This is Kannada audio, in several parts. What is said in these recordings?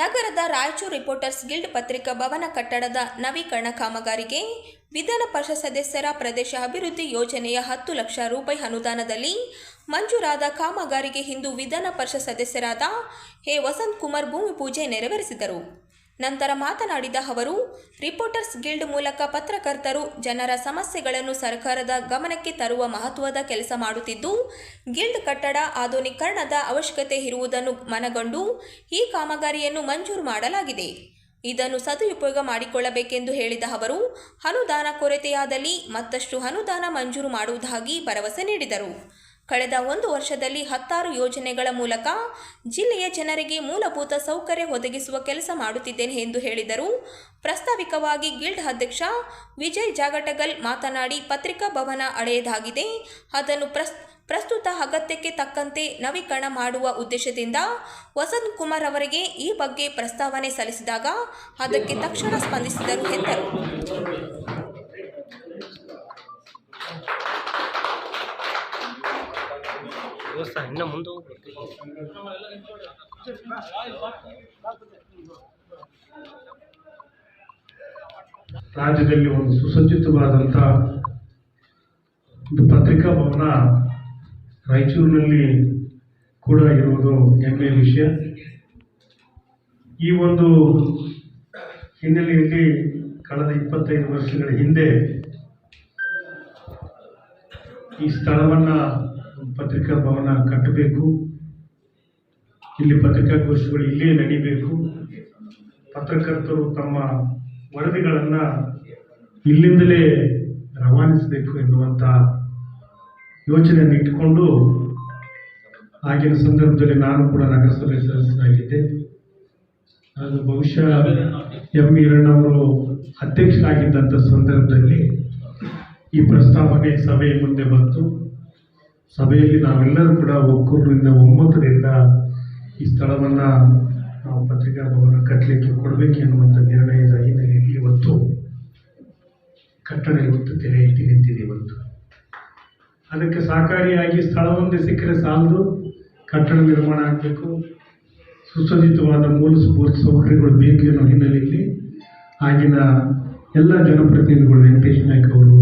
ನಗರದ ರಾಯಚೂರು ರಿಪೋರ್ಟರ್ಸ್ ಗಿಲ್ಡ್ ಪತ್ರಿಕಾ ಭವನ ಕಟ್ಟಡದ ನವೀಕರಣ ಕಾಮಗಾರಿಗೆ ವಿಧಾನ ಪರಿಷತ್ ಸದಸ್ಯರ ಪ್ರದೇಶ ಅಭಿವೃದ್ಧಿ ಯೋಜನೆಯ ಹತ್ತು ಲಕ್ಷ ರೂಪಾಯಿ ಅನುದಾನದಲ್ಲಿ ಮಂಜೂರಾದ ಕಾಮಗಾರಿಗೆ ಇಂದು ವಿಧಾನ ಪರಿಷತ್ ಸದಸ್ಯರಾದ ಎ ವಸಂತ್ ಕುಮಾರ್ ಭೂಮಿ ಪೂಜೆ ನೆರವೇರಿಸಿದರು. ನಂತರ ಮಾತನಾಡಿದ ಅವರು, ರಿಪೋರ್ಟರ್ಸ್ ಗಿಲ್ಡ್ ಮೂಲಕ ಪತ್ರಕರ್ತರು ಜನರ ಸಮಸ್ಯೆಗಳನ್ನು ಸರ್ಕಾರದ ಗಮನಕ್ಕೆ ತರುವ ಮಹತ್ವದ ಕೆಲಸ ಮಾಡುತ್ತಿದ್ದು, ಗಿಲ್ಡ್ ಕಟ್ಟಡ ಆಧುನೀಕರಣದ ಅವಶ್ಯಕತೆ ಇರುವುದನ್ನು ಮನಗೊಂಡು ಈ ಕಾಮಗಾರಿಯನ್ನು ಮಂಜೂರು ಮಾಡಲಾಗಿದೆ. ಇದನ್ನು ಸದುಪಯೋಗ ಮಾಡಿಕೊಳ್ಳಬೇಕೆಂದು ಹೇಳಿದ ಅವರು, ಅನುದಾನ ಕೊರತೆಯಾದಲ್ಲಿ ಮತ್ತಷ್ಟು ಅನುದಾನ ಮಂಜೂರು ಮಾಡುವುದಾಗಿ ಭರವಸೆ ನೀಡಿದರು. ಕಳೆದ ಒಂದು ವರ್ಷದಲ್ಲಿ ಹತ್ತಾರು ಯೋಜನೆಗಳ ಮೂಲಕ ಜಿಲ್ಲೆಯ ಜನರಿಗೆ ಮೂಲಭೂತ ಸೌಕರ್ಯ ಒದಗಿಸುವ ಕೆಲಸ ಮಾಡುತ್ತಿದ್ದೇನೆ ಎಂದು ಹೇಳಿದರು. ಪ್ರಾಸ್ತಾವಿಕವಾಗಿ ಗಿಲ್ಡ್ ಅಧ್ಯಕ್ಷ ವಿಜಯ್ ಜಾಗಟಗಲ್ ಮಾತನಾಡಿ, ಪತ್ರಿಕಾ ಭವನ ಹಳೆಯದಾಗಿದೆ ಅದನ್ನು ಪ್ರಸ್, ಪ್ರಸ್ತುತ ಅಗತ್ಯಕ್ಕೆ ತಕ್ಕಂತೆ ನವೀಕರಣ ಮಾಡುವ ಉದ್ದೇಶದಿಂದ ವಸಂತ್ ಕುಮಾರ್ ಅವರಿಗೆ ಈ ಬಗ್ಗೆ ಪ್ರಸ್ತಾವನೆ ಸಲ್ಲಿಸಿದಾಗ ಅದಕ್ಕೆ ತಕ್ಷಣ ಸ್ಪಂದಿಸಿದರು, ಎಂದರು. ಇನ್ನ ಮುಂದೆ ರಾಜ್ಯದಲ್ಲಿ ಒಂದು ಸುಸಜ್ಜಿತವಾದಂಥ ಒಂದು ಪತ್ರಿಕಾ ಭವನ ರಾಯಚೂರಿನಲ್ಲಿ ಕೂಡ ಇರುವುದು ಹೆಮ್ಮೆಯ ವಿಷಯ. ಈ ಒಂದು ಹಿನ್ನೆಲೆಯಲ್ಲಿ ಕಳೆದ ಇಪ್ಪತ್ತೈದು ವರ್ಷಗಳ ಹಿಂದೆ ಈ ಸ್ಥಳವನ್ನು ಪತ್ರಿಕಾ ಭವನ ಕಟ್ಟಬೇಕು. ಇಲ್ಲಿ ಪತ್ರಿಕಾಗೋಷ್ಠಿಗಳು ಇಲ್ಲೇ ನಡೀಬೇಕು. ಪತ್ರಕರ್ತರು ತಮ್ಮ ವರದಿಗಳನ್ನು ಇಲ್ಲಿಂದಲೇ ರವಾನಿಸಬೇಕು ಎನ್ನುವಂಥ ಯೋಚನೆಯನ್ನು ಇಟ್ಟುಕೊಂಡು ಆಗಿನ ಸಂದರ್ಭದಲ್ಲಿ ನಾನು ಕೂಡ ನಗರಸಭೆ ಸದಸ್ಯನಾಗಿದ್ದೆ ಅದು ಬಹುಶಃ ಎಂ ಈರಣ್ಣವರು ಅಧ್ಯಕ್ಷರಾಗಿದ್ದಂಥ ಸಂದರ್ಭದಲ್ಲಿ ಈ ಪ್ರಸ್ತಾವನೆ ಸಭೆಯ ಮುಂದೆ ಬಂತು. ಸಭೆಯಲ್ಲಿ ನಾವೆಲ್ಲರೂ ಕೂಡ ಒಗ್ಗೂರಿನಿಂದ ಒಮ್ಮತದಿಂದ ಈ ಸ್ಥಳವನ್ನು ನಾವು ಪತ್ರಿಕಾ ಭವನ ಕಟ್ಟಲಿಕ್ಕೆ ಕೊಡಬೇಕು ಎನ್ನುವಂಥ ನಿರ್ಣಯದ ಹಿನ್ನೆಲೆಯಲ್ಲಿ ಇವತ್ತು ಕಟ್ಟಡ ಇವತ್ತು ತೆರೆ ಎತ್ತಿ ನಿಂತಿದೆ ಇವತ್ತು. ಅದಕ್ಕೆ ಸಹಕಾರಿಯಾಗಿ ಸ್ಥಳವೊಂದೇ ಸಿಕ್ಕರೆ ಸಾಲದು, ಕಟ್ಟಡ ನಿರ್ಮಾಣ ಆಗಬೇಕು, ಸುಸಜ್ಜಿತವಾದ ಮೂಲ ಸೌಕರ್ಯಗಳು ಬೇಕು ಅನ್ನೋ ಹಿನ್ನೆಲೆಯಲ್ಲಿ ಆಗಿನ ಎಲ್ಲ ಜನಪ್ರತಿನಿಧಿಗಳು ವೆಂಕಟೇಶ್ ನಾಯ್ಕ ಅವರು,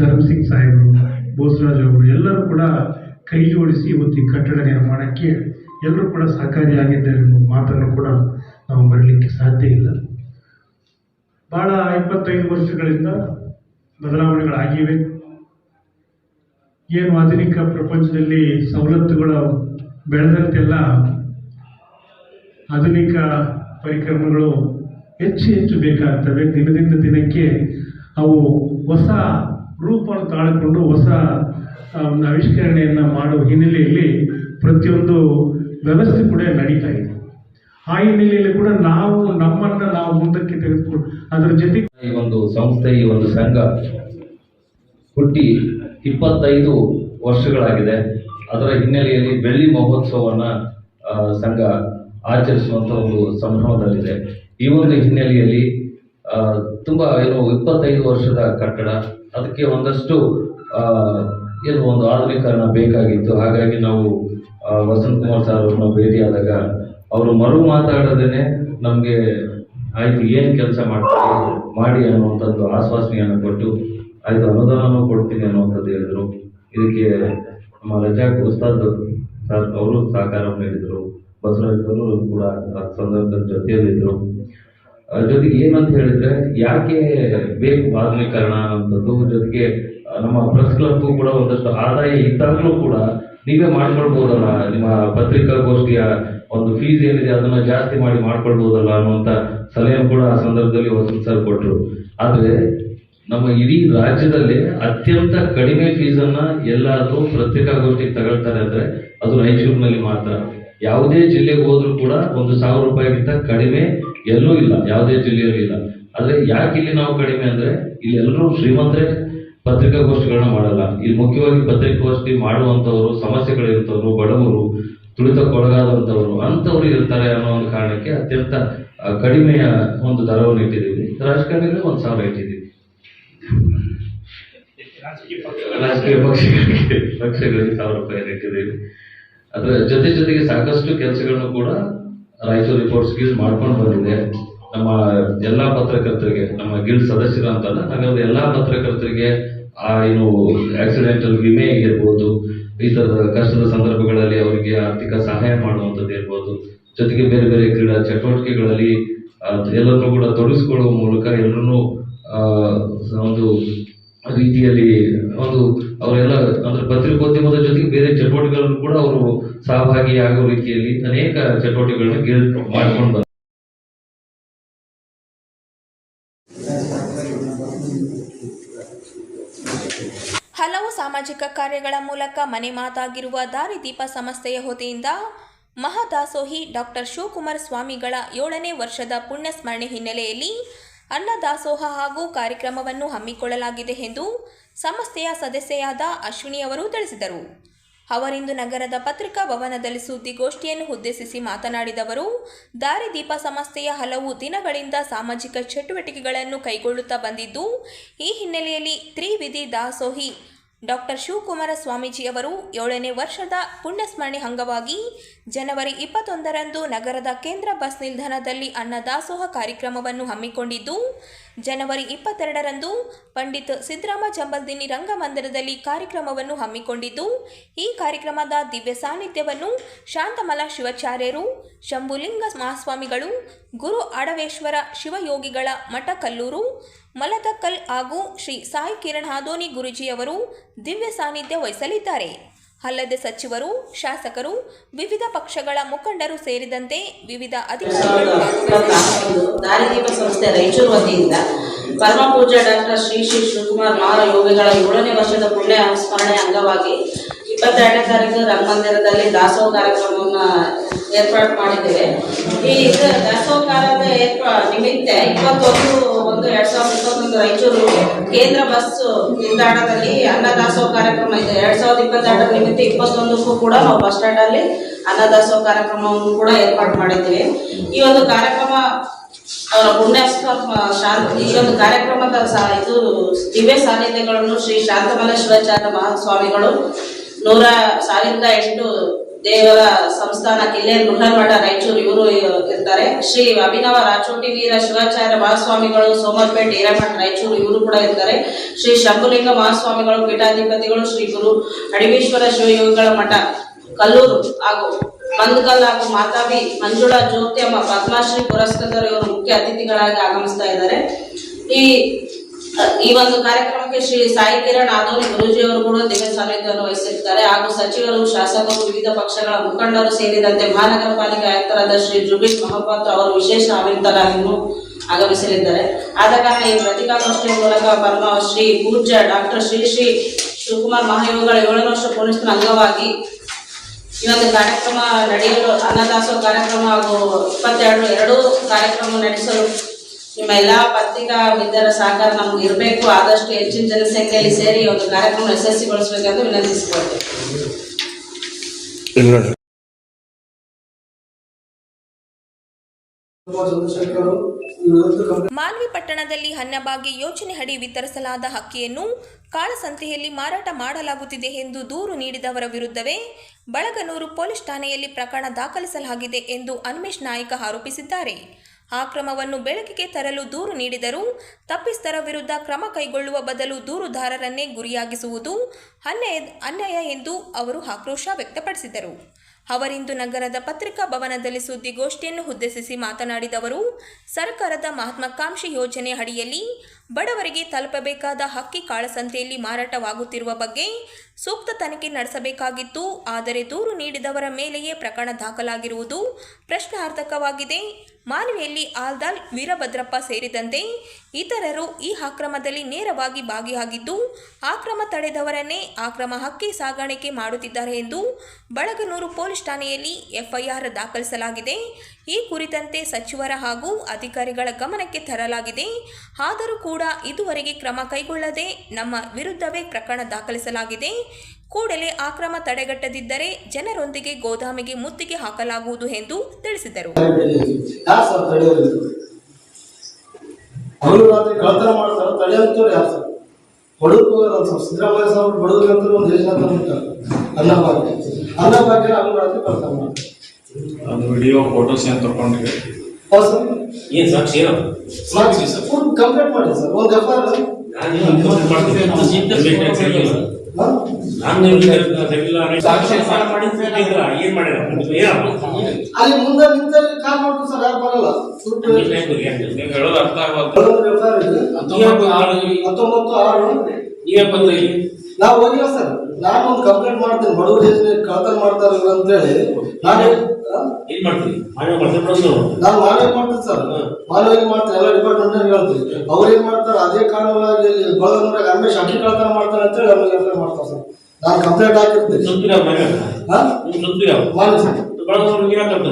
ಧರ್ಮಸಿಂಗ್ ಸಾಹೇಬರು ಬೋಸರಾಜ್ ಅವರು ಎಲ್ಲರೂ ಕೂಡ ಕೈ ಜೋಡಿಸಿ ಇವತ್ತು ಈ ಕಟ್ಟಡ ನಿರ್ಮಾಣಕ್ಕೆ ಎಲ್ಲರೂ ಕೂಡ ಸಹಕಾರಿಯಾಗಿದ್ದಾರೆ ಅನ್ನೋ ಮಾತನ್ನು ಕೂಡ ನಾವು ಬರಲಿಕ್ಕೆ ಸಾಧ್ಯ ಇಲ್ಲ. ಭಾಳ ಇಪ್ಪತ್ತೈದು ವರ್ಷಗಳಿಂದ ಬದಲಾವಣೆಗಳಾಗಿವೆ. ಏನು ಆಧುನಿಕ ಪ್ರಪಂಚದಲ್ಲಿ ಸವಲತ್ತುಗಳು ಬೆಳೆದಂತೆಲ್ಲ ಆಧುನಿಕ ಪರಿಕ್ರಮಗಳು ಹೆಚ್ಚು ಹೆಚ್ಚು ಬೇಕಾಗ್ತವೆ. ದಿನದಿಂದ ದಿನಕ್ಕೆ ಅವು ಹೊಸ ರೂಪವನ್ನು ತಾಳಿಕೊಂಡು ಹೊಸ ಒಂದು ಆವಿಷ್ಕರಣೆಯನ್ನು ಮಾಡುವ ಹಿನ್ನೆಲೆಯಲ್ಲಿ ಪ್ರತಿಯೊಂದು ವ್ಯವಸ್ಥೆ ಕೂಡ ನಡೀತಾ ಇದೆ. ಆ ಹಿನ್ನೆಲೆಯಲ್ಲಿ ಕೂಡ ನಾವು ನಮ್ಮನ್ನು ನಾವು ಮುಂದಕ್ಕೆ ತೆಗೆದುಕೊಂಡು ಅದರ ಜೊತೆಗೆ ಈ ಒಂದು ಸಂಸ್ಥೆ, ಈ ಒಂದು ಸಂಘ ಹುಟ್ಟಿ ಇಪ್ಪತ್ತೈದು ವರ್ಷಗಳಾಗಿದೆ. ಅದರ ಹಿನ್ನೆಲೆಯಲ್ಲಿ ಬೆಳ್ಳಿ ಮಹೋತ್ಸವವನ್ನ ಸಂಘ ಆಚರಿಸುವಂತ ಒಂದು ಸಂಭ್ರಮದಲ್ಲಿದೆ. ಈ ಒಂದು ಹಿನ್ನೆಲೆಯಲ್ಲಿ ತುಂಬಾ ಏನು ಇಪ್ಪತ್ತೈದು ವರ್ಷದ ಕಟ್ಟಡ ಅದಕ್ಕೆ ಒಂದಷ್ಟು ಏನು ಒಂದು ಆಧುನೀಕರಣ ಬೇಕಾಗಿತ್ತು. ಹಾಗಾಗಿ ನಾವು ವಸಂತ್ ಕುಮಾರ್ ಸರ್ ಅವ್ರನ್ನ ಭೇಟಿಯಾದಾಗ ಅವರು ಮರು ಮಾತಾಡದೇನೆ ನಮಗೆ ಆಯ್ತು, ಏನು ಕೆಲಸ ಮಾಡ್ತಾರೆ, ಮಾಡಿ ಅನ್ನುವಂಥದ್ದು ಆಶ್ವಾಸನೆಯನ್ನು ಕೊಟ್ಟು, ಆಯ್ತು, ಅನುದಾನನೂ ಕೊಡ್ತೀನಿ ಅನ್ನುವಂಥದ್ದು ಹೇಳಿದ್ರು. ಇದಕ್ಕೆ ನಮ್ಮ ರಜಾ ಉಸ್ತಾದ್ ಸರ್ ಅವರು ಸಹಕಾರವನ್ನು ನೀಡಿದರು. ಬಸವರಾಜ್ ಅವರು ಕೂಡ ಆ ಸಂದರ್ಭದ ಜೊತೆಯಲ್ಲಿದ್ದರು ಜೊತೆಗೆ ಏನಂತ ಹೇಳಿದ್ರೆ ಯಾಕೆ ಬೇಕು ಕಾರಣ ಅಂತದ್ದು ಜೊತೆಗೆ ನಮ್ಮ ಪ್ರೆಸ್ ಕ್ಲಬ್ಗೂ ಕೂಡ ಒಂದಷ್ಟು ಆದಾಯ ಇದ್ದಾಗಲೂ ಕೂಡ ನೀವೇ ಮಾಡ್ಕೊಳ್ಬಹುದಲ್ಲ ನಿಮ್ಮ ಪತ್ರಿಕಾಗೋಷ್ಠಿಯ ಒಂದು ಫೀಸ್ ಏನಿದೆ ಅದನ್ನ ಜಾಸ್ತಿ ಮಾಡಿ ಮಾಡ್ಕೊಳ್ಬಹುದಲ್ಲ ಅನ್ನುವಂತ ಸಲಹೆ ಕೂಡ ಆ ಸಂದರ್ಭದಲ್ಲಿ ವಸಂತ್ ಸರ್ ಕೊಟ್ಟರು ಆದ್ರೆ ನಮ್ಮ ಇಡೀ ರಾಜ್ಯದಲ್ಲಿ ಅತ್ಯಂತ ಕಡಿಮೆ ಫೀಸನ್ನ ಎಲ್ಲಾದ್ರೂ ಪತ್ರಿಕಾಗೋಷ್ಠಿಗೆ ತಗೊಳ್ತಾರೆ ಅಂದ್ರೆ ಅದು ರಾಯಚೂರಿನಲ್ಲಿ ಮಾತ್ರ. ಯಾವುದೇ ಜಿಲ್ಲೆಗೆ ಹೋದ್ರೂ ಕೂಡ ಒಂದು ಸಾವಿರ ರೂಪಾಯಿಗಿಂತ ಕಡಿಮೆ ಎಲ್ಲೂ ಇಲ್ಲ ಯಾವುದೇ ಜಿಲ್ಲೆಯಲ್ಲೂ ಇಲ್ಲ. ಆದರೆ ಯಾಕೆ ಇಲ್ಲಿ ನಾವು ಕಡಿಮೆ ಅಂದ್ರೆ ಇಲ್ಲಿ ಎಲ್ಲರೂ ಶ್ರೀಮಂತರೇ ಪತ್ರಿಕಾಗೋಷ್ಠಿಗಳನ್ನ ಮಾಡಲ್ಲ. ಇಲ್ಲಿ ಮುಖ್ಯವಾಗಿ ಪತ್ರಿಕಾಗೋಷ್ಠಿ ಮಾಡುವಂತವರು ಸಮಸ್ಯೆಗಳಿರ್ತವರು ಬಡವರು ತುಳಿತಕ್ಕೊಳಗಾದಂಥವರು ಅಂಥವ್ರು ಇರ್ತಾರೆ ಅನ್ನೋ ಒಂದು ಕಾರಣಕ್ಕೆ ಅತ್ಯಂತ ಕಡಿಮೆಯ ಒಂದು ದರವನ್ನು ಇಟ್ಟಿದ್ದೀವಿ. ರಾಜಕಾರಣಿಗಳು ಒಂದು ಸಾವಿರ ಇಟ್ಟಿದ್ದೀವಿ. ರಾಜಕೀಯ ಪಕ್ಷಗಳಿಗೆ ಪಕ್ಷಗಳಿಗೆ ಸಾವಿರ ರೂಪಾಯಿ ಇಟ್ಟಿದ್ದೀವಿ. ಅದರ ಜೊತೆ ಜೊತೆಗೆ ಸಾಕಷ್ಟು ಕೆಲಸಗಳನ್ನು ಕೂಡ ರಾಯಚೂರು ರಿಪೋರ್ಟ್ಸ್ ಗಿಲ್ಡ್ ಮಾಡ್ಕೊಂಡು ಬಂದಿದೆ. ನಮ್ಮ ಎಲ್ಲ ಪತ್ರಕರ್ತರಿಗೆ, ನಮ್ಮ ಗಿಲ್ಡ್ ಸದಸ್ಯರು ಅಂತಲ್ಲ, ಹಾಗಾದ್ರೆ ಎಲ್ಲ ಪತ್ರಕರ್ತರಿಗೆ, ಆ, ಏನು ಆಕ್ಸಿಡೆಂಟಲ್ ವಿಮೆ ಇರ್ಬೋದು ಈ ಥರದ ಕಷ್ಟದ ಸಂದರ್ಭಗಳಲ್ಲಿ ಅವರಿಗೆ ಆರ್ಥಿಕ ಸಹಾಯ ಮಾಡುವಂಥದ್ದು ಇರ್ಬೋದು, ಜೊತೆಗೆ ಬೇರೆ ಬೇರೆ ಕ್ರೀಡಾ ಚಟುವಟಿಕೆಗಳಲ್ಲಿ ಎಲ್ಲರನ್ನೂ ಕೂಡ ತೊಡಗಿಸ್ಕೊಳ್ಳುವ ಮೂಲಕ ಎಲ್ಲರನ್ನೂ ಒಂದು ರೀತಿಯಲ್ಲಿ, ಒಂದು ಅವರೆಲ್ಲ ಅಂದ್ರೆ ಪತ್ರಿಕೋದ್ಯಮದ ಜೊತೆಗೆ ಬೇರೆ ಚಟುವಟಿಕೆಗಳನ್ನು ಕೂಡ ಅವರು ಸಹಭಾಗಿಯಾಗುವ ರೀತಿಯಲ್ಲಿ ಅನೇಕ ಚಟುವಟಿಕೆಗಳನ್ನು ಗಿಲ್ಡ್ ಮಾಡಿಕೊಂಡು. ಹಲವು ಸಾಮಾಜಿಕ ಕಾರ್ಯಗಳ ಮೂಲಕ ಮನೆ ಮಾತಾಗಿರುವ ದಾರಿದೀಪ ಸಂಸ್ಥೆಯ ಹೊತೆಯಿಂದ ಮಹಾದಾಸೋಹಿ ಡಾಕ್ಟರ್ ಶಿವಕುಮಾರ ಸ್ವಾಮಿಗಳ ಏಳನೇ ವರ್ಷದ ಪುಣ್ಯ ಸ್ಮರಣೆ ಹಿನ್ನೆಲೆಯಲ್ಲಿ ಅನ್ನದಾಸೋಹ ಹಾಗೂ ಕಾರ್ಯಕ್ರಮವನ್ನು ಹಮ್ಮಿಕೊಳ್ಳಲಾಗಿದೆ ಎಂದು ಸಂಸ್ಥೆಯ ಸದಸ್ಯೆಯಾದ ಅಶ್ವಿನಿ ಅವರು ತಿಳಿಸಿದರು ಅವರಿಂದು ನಗರದ ಪತ್ರಿಕಾ ಭವನದಲ್ಲಿ ಸುದ್ದಿಗೋಷ್ಠಿಯನ್ನು ಉದ್ದೇಶಿಸಿ ಮಾತನಾಡಿದವರು ದಾರಿದೀಪ ಸಂಸ್ಥೆಯ ಹಲವು ದಿನಗಳಿಂದ ಸಾಮಾಜಿಕ ಚಟುವಟಿಕೆಗಳನ್ನು ಕೈಗೊಳ್ಳುತ್ತಾ ಬಂದಿದ್ದು, ಈ ಹಿನ್ನೆಲೆಯಲ್ಲಿ ತ್ರಿವಿಧಿ ದಾಸೋಹಿ ಡಾಕ್ಟರ್ ಶಿವಕುಮಾರ ಸ್ವಾಮೀಜಿಯವರು ಏಳನೇ ವರ್ಷದ ಪುಣ್ಯಸ್ಮರಣೆ ಅಂಗವಾಗಿ ಜನವರಿ ಇಪ್ಪತ್ತೊಂದರಂದು ನಗರದ ಕೇಂದ್ರ ಬಸ್ ನಿಲ್ದಾಣದಲ್ಲಿ ಅನ್ನದಾಸೋಹ ಕಾರ್ಯಕ್ರಮವನ್ನು ಹಮ್ಮಿಕೊಂಡಿದ್ದು ಜನವರಿ ಇಪ್ಪತ್ತೆರಡರಂದು ಪಂಡಿತ್ ಸಿದ್ದರಾಮ ಚಂಬಲ್ದಿನಿ ರಂಗಮಂದಿರದಲ್ಲಿ ಕಾರ್ಯಕ್ರಮವನ್ನು ಹಮ್ಮಿಕೊಂಡಿದ್ದು, ಈ ಕಾರ್ಯಕ್ರಮದ ದಿವ್ಯ ಸಾನ್ನಿಧ್ಯವನ್ನು ಶಾಂತಮಲ ಶಿವಾಚಾರ್ಯರು, ಶಂಭುಲಿಂಗ ಮಹಾಸ್ವಾಮಿಗಳು, ಗುರು ಅಡವೇಶ್ವರ ಶಿವಯೋಗಿಗಳ ಮಠ ಕಲ್ಲೂರು ಮಲದಕ್ಕಲ್ ಹಾಗೂ ಶ್ರೀ ಸಾಯಿ ಕಿರಣ್ ಹಾದೋನಿ ಗುರುಜಿಯವರು ದಿವ್ಯ ಸಾನ್ನಿಧ್ಯ ವಹಿಸಲಿದ್ದಾರೆ. ಅಲ್ಲದೆ ಸಚಿವರು, ಶಾಸಕರು, ವಿವಿಧ ಪಕ್ಷಗಳ ಮುಖಂಡರು ಸೇರಿದಂತೆ ವಿವಿಧ ಅಧಿಕಾರಿಗಳು ದಾರಿದೀಪ ಸಂಸ್ಥೆ ರಾಯಚೂರು ವತಿಯಿಂದ ಪರಮ ಪೂಜ್ಯ ಡಾಕ್ಟರ್ ಶ್ರೀ ಶ್ರೀ ಶಿವಕುಮಾರ್ ಮಹಾಯೋಗಿಗಳ ಏಳನೇ ವರ್ಷದ ಪುಣ್ಯ ಸ್ಮರಣೆ ಅಂಗವಾಗಿ ಇಪ್ಪತ್ತೆರಡನೇ ತಾರೀಕು ರಂಗಮಂದಿರದಲ್ಲಿ ದಾಸೋಹ ಕಾರ್ಯಕ್ರಮವನ್ನ ಏರ್ಪಾಡು ಮಾಡಿದ್ದೇವೆ. ಈ ಇದು ಏರ್ಪಾ ನಿಮಿತ್ತ ಇಪ್ಪತ್ತೊಂದು ಒಂದು ಎರಡ್ ಸಾವಿರದ ಇಪ್ಪತ್ತೊಂದು ರಾಯಚೂರು ಕೇಂದ್ರ ಬಸ್ ನಿಲ್ದಾಣದಲ್ಲಿ ಅನ್ನದಾಸೋಹ ಕಾರ್ಯಕ್ರಮ ಇದೆ. ಎರಡ್ ಸಾವಿರದ ಇಪ್ಪತ್ತೆರಡರ ನಿಮಿತ್ತ ಇಪ್ಪತ್ತೊಂದಕ್ಕೂ ಕೂಡ ನಾವು ಬಸ್ ಸ್ಟ್ಯಾಂಡ್ ಅಲ್ಲಿ ಅನ್ನದಾಸೋಹ ಕಾರ್ಯಕ್ರಮವನ್ನು ಕೂಡ ಏರ್ಪಾಡು ಮಾಡಿದ್ದೇವೆ. ಈ ಒಂದು ಕಾರ್ಯಕ್ರಮ, ಅವರ ಪುಣ್ಯಾಸ್ಮ ಶಾಂತಿ, ಈ ಒಂದು ಕಾರ್ಯಕ್ರಮದ ಇದು ದಿವ್ಯ ಸಾನ್ನಿಧ್ಯಗಳನ್ನು ಶ್ರೀ ಶಾಂತಮಲ ಶಿವಾಚಾರ್ಯ ಮಹಾಸ್ವಾಮಿಗಳು ನೂರ ಸಾವಿರದ ಎಂಟು ದೇವರ ಸಂಸ್ಥಾನ ಕಿಲ್ಲೆ ಮಠ ರಾಯಚೂರು ಇವರು ಇರ್ತಾರೆ. ಶ್ರೀ ಅಭಿನವ ರಾಚೋಟಿ ವೀರ ಶಿವಾಚಾರ್ಯ ಮಹಾಸ್ವಾಮಿಗಳು ಸೋಮರ್ಪೇಟೆ ಹಿರೇಮಠ ರಾಯಚೂರು ಇವರು ಕೂಡ ಇರ್ತಾರೆ. ಶ್ರೀ ಶಂಭುಲಿಂಗ ಮಹಾಸ್ವಾಮಿಗಳು, ಪೀಠಾಧಿಪತಿಗಳು, ಶ್ರೀ ಗುರು ಅಡಿಮೇಶ್ವರ ಶಿವಯೋಗಿಗಳ ಮಠ, ಕಲ್ಲೂರು ಹಾಗೂ ಬಂದ್ಕಲ್ ಹಾಗೂ ಮಾತಾವಿ, ಮಂಜುಳಾ ಜ್ಯೋತಿಯಮ್ಮ ಪದ್ಮಶ್ರೀ ಪುರಸ್ಕೃತರು ಇವರು ಮುಖ್ಯ ಅತಿಥಿಗಳಾಗಿ ಆಗಮಿಸ್ತಾ ಇದ್ದಾರೆ. ಈ ಈ ಒಂದು ಕಾರ್ಯಕ್ರಮಕ್ಕೆ ಶ್ರೀ ಸಾಯಿ ಕಿರಣ್ ಆದೋನಿ ಗುರೂಜಿಯವರು ಕೂಡ ದಿವ್ಯ ಸಾನ್ನಿಧ್ಯವನ್ನು ವಹಿಸಿರ್ತಾರೆ. ಹಾಗೂ ಸಚಿವರು, ಶಾಸಕರು, ವಿವಿಧ ಪಕ್ಷಗಳ ಮುಖಂಡರು ಸೇರಿದಂತೆ ಮಹಾನಗರ ಪಾಲಿಕೆ ಆಯುಕ್ತರಾದ ಶ್ರೀ ಜುಬಿನ್ ಮಹಾಪಾತ್ರ ಅವರು ವಿಶೇಷ ಆಮಂತ್ರಿತರಾಗಿಯೂ ಆಗಮಿಸಲಿದ್ದಾರೆ. ಆದ ಕಾರಣ ಈ ಪ್ರತಿಕಾಗೋಷ್ಠಿಯ ಮೂಲಕ ಪರಮ ಶ್ರೀ ಪೂಜ್ಯ ಡಾಕ್ಟರ್ ಶ್ರೀ ಶ್ರೀ ಶಿವಕುಮಾರ್ ಮಹಾಯೋಗಿಗಳ ಏಳನೇ ವರ್ಷ ಅಂಗವಾಗಿ ಈ ಒಂದು ಕಾರ್ಯಕ್ರಮ ನಡೆಯಲು ಅನ್ನದಾಸೋಹ ಕಾರ್ಯಕ್ರಮ ಹಾಗೂ ಇಪ್ಪತ್ತೆರಡು, ಎರಡೂ ಕಾರ್ಯಕ್ರಮ ನಡೆಸಲು ನಿಮ್ಮ ಎಲ್ಲಾ ಪತ್ರಿಕಾ ಮಿತ್ರರ ಸಹಕಾರ ನಮ್ಗೆ ಇರಬೇಕು. ಆದಷ್ಟು ಹೆಚ್ಚಿನ ಜನಸಂಖ್ಯೆಯಲ್ಲಿ ಸೇರಿ ಒಂದು ಕಾರ್ಯಕ್ರಮ ಯಶಸ್ವಿಗೊಳಿಸಬೇಕೆಂದು ವಿನಂತಿಸಿಕೊಳ್ತೇವೆ ಮಾಲ್ವಿ ಪಟ್ಟಣದಲ್ಲಿ ಹನ್ನಭಾಗ್ಯ ಯೋಜನೆ ಅಡಿ ವಿತರಿಸಲಾದ ಹಕ್ಕಿಯನ್ನು ಕಾಳಸಂತೆಯಲ್ಲಿ ಮಾರಾಟ ಮಾಡಲಾಗುತ್ತಿದೆ ಎಂದು ದೂರು ನೀಡಿದವರ ವಿರುದ್ಧವೇ ಬಳಗನೂರು ಪೊಲೀಸ್ ಠಾಣೆಯಲ್ಲಿ ಪ್ರಕರಣ ದಾಖಲಿಸಲಾಗಿದೆ ಎಂದು ಅನ್ಮೇಶ್ ನಾಯ್ಕ ಆರೋಪಿಸಿದ್ದಾರೆ. ಆ ಕ್ರಮವನ್ನು ಬೆಳಕಿಗೆ ತರಲು ದೂರು ನೀಡಿದರೂ ತಪ್ಪಿಸ್ತರ ವಿರುದ್ಧ ಕ್ರಮ ಕೈಗೊಳ್ಳುವ ಬದಲು ದೂರುದಾರರನ್ನೇ ಗುರಿಯಾಗಿಸುವುದು ಅನ್ಯಾಯ ಅನ್ಯಾಯ ಎಂದು ಅವರು ಆಕ್ರೋಶ ವ್ಯಕ್ತಪಡಿಸಿದರು. ಅವರಿಂದು ನಗರದ ಪತ್ರಿಕಾ ಭವನದಲ್ಲಿ ಸುದ್ದಿಗೋಷ್ಠಿಯನ್ನು ಉದ್ದೇಶಿಸಿ ಮಾತನಾಡಿದವರು ಸರ್ಕಾರದ ಮಹತ್ವಾಕಾಂಕ್ಷಿ ಯೋಜನೆ ಅಡಿಯಲ್ಲಿ ಬಡವರಿಗೆ ತಲುಪಬೇಕಾದ ಹಕ್ಕಿ ಕಾಳಸಂತೆಯಲ್ಲಿ ಮಾರಾಟವಾಗುತ್ತಿರುವ ಬಗ್ಗೆ ಸೂಕ್ತ ತನಿಖೆ ನಡೆಸಬೇಕಾಗಿತ್ತು, ಆದರೆ ದೂರು ನೀಡಿದವರ ಮೇಲೆಯೇ ಪ್ರಕರಣ ದಾಖಲಾಗಿರುವುದು ಪ್ರಶ್ನಾರ್ಥಕವಾಗಿದೆ. ಮಾನವಿಯಲ್ಲಿ ಆಲ್ದಾಲ್ ವೀರಭದ್ರಪ್ಪ ಸೇರಿದಂತೆ ಇತರರು ಈ ಅಕ್ರಮದಲ್ಲಿ ನೇರವಾಗಿ ಭಾಗಿಯಾಗಿದ್ದು ಆಕ್ರಮ ತಡೆದವರನ್ನೇ ಆಕ್ರಮ ಹಕ್ಕಿ ಸಾಗಾಣಿಕೆ ಮಾಡುತ್ತಿದ್ದಾರೆ ಎಂದು ಬಳಗನೂರು ಪೊಲೀಸ್ ಠಾಣೆಯಲ್ಲಿ ಎಫ್ಐಆರ್ ದಾಖಲಿಸಲಾಗಿದೆ. ಈ ಕುರಿತಂತೆ ಸಚಿವರ ಹಾಗೂ ಅಧಿಕಾರಿಗಳ ಗಮನಕ್ಕೆ ತರಲಾಗಿದೆ. ಆದರೂ ಕೂಡ ಇದುವರೆಗೆ ಕ್ರಮ ಕೈಗೊಳ್ಳದೆ ನಮ್ಮ ವಿರುದ್ಧವೇ ಪ್ರಕರಣ ದಾಖಲಿಸಲಾಗಿದೆ. ಕೂಡಲೇ ಆಕ್ರಮ ತಡೆಗಟ್ಟದಿದ್ದರೆ ಜನರೊಂದಿಗೆ ಗೋದಾಮಿಗೆ ಮುತ್ತಿಗೆ ಹಾಕಲಾಗುವುದು ಎಂದು ತಿಳಿಸಿದರು. ಅವರು ರಾತ್ರಿ ಕಳ್ತನ ಮಾಡ್ತಾರೆ ತಡೆಯೋಂಥವ್ರು ಯಾರು ಸರ್? ಬಡವ್ರಿಗೆ ಒಂದು ಸ್ವಲ್ಪ ಸಿದ್ದರಾಮಯ್ಯ ಸಾಹೇಬ್ರು ಬಡವ್ರಿಗೆ ಅಂತ ಒಂದು ಯೋಜನೆ ತಂದ್ಬಿಟ್ಟಾರೆ ಅನ್ನಭಾಗ್ಯ. ಅನ್ನಭಾಗ್ಯ ಹಗಲು ರಾತ್ರಿ ಕಳ್ತನ ಮಾಡ್ತಾರೆ. ಅದು ವಿಡಿಯೋ ಫೋಟೋಸ್ ಏನು ತಗೊಂಡ್ರಿ? ಹೌದು ಸರ್. ಏನ್ ಸಾಕ್ಷಿ ಏನು ಸಾಕ್ಷಿ ಸರ್ ಫುಲ್ ಕಂಪ್ಲೇಂಟ್ ಮಾಡಿ ಸರ್. ಒಂದು ಎಫ್ ಐ ಆರ್ ಅಲ್ಲಿ ಮುಂದೆ ನಿಂತಲ್ಲಿ ಕಾಲ್ ಮಾಡ್ತು ಸರ್ ಯಾರು ಬರಲ್ಲ. ಹತ್ತೊಂಬತ್ತು ಆರು ನೀವೇ ಬಂದ್ರಿ ನಾವು ಹೋಗಿಲ್ಲ ಸರ್. ನಾನು ಒಂದು ಕಂಪ್ಲೇಂಟ್ ಮಾಡ್ತೀನಿ ಬಡವರು ಕಳತನ ಕಳ್ತನ ಮಾಡ್ತಾರೆ ಇವ್ರು ಅಂತೇಳಿ ನಾನು ಏನ್ ಮಾಡ್ತೀನಿ ನಾನು ಮಾನವ ಮಾಡ್ತೀನಿ ಸರ್? ಮಾನವಾಗಿ ಮಾಡ್ತೀನಿ ಎಲ್ಲ ಡಿಪಾರ್ಟ್ಮೆಂಟ್ ಹೇಳ್ತೀನಿ ಅವ್ರು ಏನ್ ಮಾಡ್ತಾರೆ? ಅದೇ ಕಾನೂನಾಗಿ ಬಳಗನೂರಾಗ ರಮೇಶ್ ಅಕ್ಕಿ ಕಳ್ತನ ಮಾಡ್ತಾರೆ ಅಂತೇಳಿ ನಮಗೆ ಆರ್ ಮಾಡ್ತಾರೆ ಸರ್. ನಾನು ಕಂಪ್ಲೇಂಟ್ ಹಾಕಿರ್ತೀನಿ.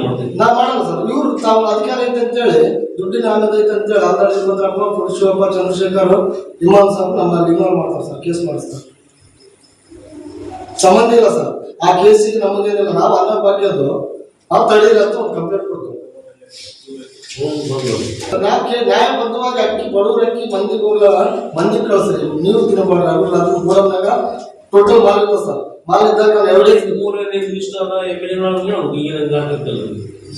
ಮಾಡ್ತೀರಿ? ನಾ ಮಾಡಲ್ಲ ಸರ್. ಇವ್ರು ತಾವು ಅಧಿಕಾರ ಐತೆ ಅಂತೇಳಿ ದುಡ್ಡಿನ ಆನಂದ ಐತೆ ಅಂತೇಳಿ ಆಧಾರ್ ಶಿವಭದ್ರಪ್ಪ ಪುರುಷ ಚಂದ್ರಶೇಖರ್ ಇಮಾನ್ ಸಾಬ್ ನಮ್ಮ ಇನ್ವಾಲ್ವ್ ಮಾಡ್ತಾರೆ ಸರ್ ಕೇಸ್ ಮಾಡಿಸ್ತಾರೆ. ಸಂಬಂಧ ಇಲ್ಲ ಸರ್. ಆ ಕೇಸಿಗೆ ನಮಗೇನಿಲ್ಲ ನಾವು ಅನ್ನ ಬಾಕಿಯೋದು ನಾವು ತಡೀರಿ ಅಂತ ಒಂದು ಕಂಪ್ಲೇಂಟ್ ಕೊಡ್ತೀವಿ. ಕೇ ನ್ಯಾಯಬದ್ಧವಾಗಿ ಅಕ್ಕಿ, ಬಡವ್ರ ಅಕ್ಕಿ ಮಂದಿಗೆ ಮಂದಿ ಕಳಿಸ್ರಿ. ನೀವು ತಿನ್ನಬಾರ್ದು ಅವ್ರು ಅದನ್ನ ಗೋಡಮ್ನಾಗ ಟೋಟಲ್ ಮಾಲ್ ಸರ್. ಮಾಲಿದ್ದಾಗ ನಾನು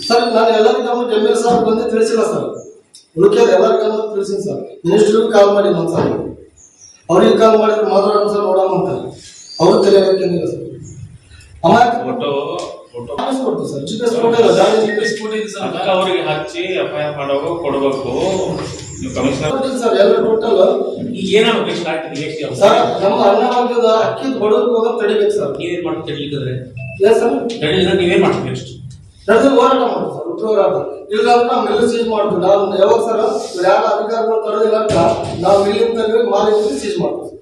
ಸರ್, ನಾನು ಎಲ್ಲರಿಗೂ ಗಮನ ಎಂ ಎಲ್ ಸಾಹೇಬ್ ಬಂದು ತಿಳಿಸಿಲ್ಲ ಸರ್. ಉಳಿಕೆದ ಎಲ್ಲರಿಗೂ ತಿಳಿಸಿನಿ ಸರ್. ಮಿನಿಸ್ಟ್ರಿಗೂ ಕಾಲ್ ಮಾಡಿ ಸಲ ಅವ್ರಿಗೆ ಕಾಲ್ ಮಾಡಿದ್ರೆ ಮಾತಾಡೋಣ ಸರ್ ನೋಡೋಣ ಅಂತ. ಅವ್ರು ಸರ್ ಫೋಟೋ ಫೋಟೋ ಸರ್ ಅದಕ್ಕೆ ಅವ್ರಿಗೆ ಹಚ್ಚಿ ಕೊಡಬೇಕು. ನೀವು ಕಮಿಷನರ್ ಸರ್ ಎಲ್ಲ ಟೋಟಲ್ ಈಗ ಏನಾಗಬೇಕು ಎಷ್ಟು ಎಷ್ಟು ಸರ್ ನಮ್ಮ ಅನ್ನಭಾಗ್ಯದ ಅಕ್ಕಿ ಹೋಗೋದು ತಡಿಬೇಕು ಸರ್. ನೀವೇನ್ ಮಾಡ್ತೀರಿ ತಡಲಿಕ್ಕಂದ್ರೆ ಇಲ್ಲ ಸರ್ ತಡಲಿಲ್ಲ ನೀವೇನ್ ಮಾಡ್ತೀರಿ ನೆಕ್ಸ್ಟ್ ನಡೆದು ಹೋರಾಟ ಮಾಡ್ತೀವಿ ಸರ್ ಉಗ್ರ ಹೋರಾಟ. ಇಲ್ಲಾಂದ್ರೆ ನಾವು ಮಾಡ್ತೀವಿ. ನಾವು ಯಾವಾಗ ಸರ್ ಯಾರು ಅಧಿಕಾರಿಗಳು ತರೋದಿಲ್ಲ ಅಂತ ನಾವು ಇಲ್ಲಿಂದ ಮಾಲೀಕರು ಸೀಸ್ ಮಾಡ್ತೀವಿ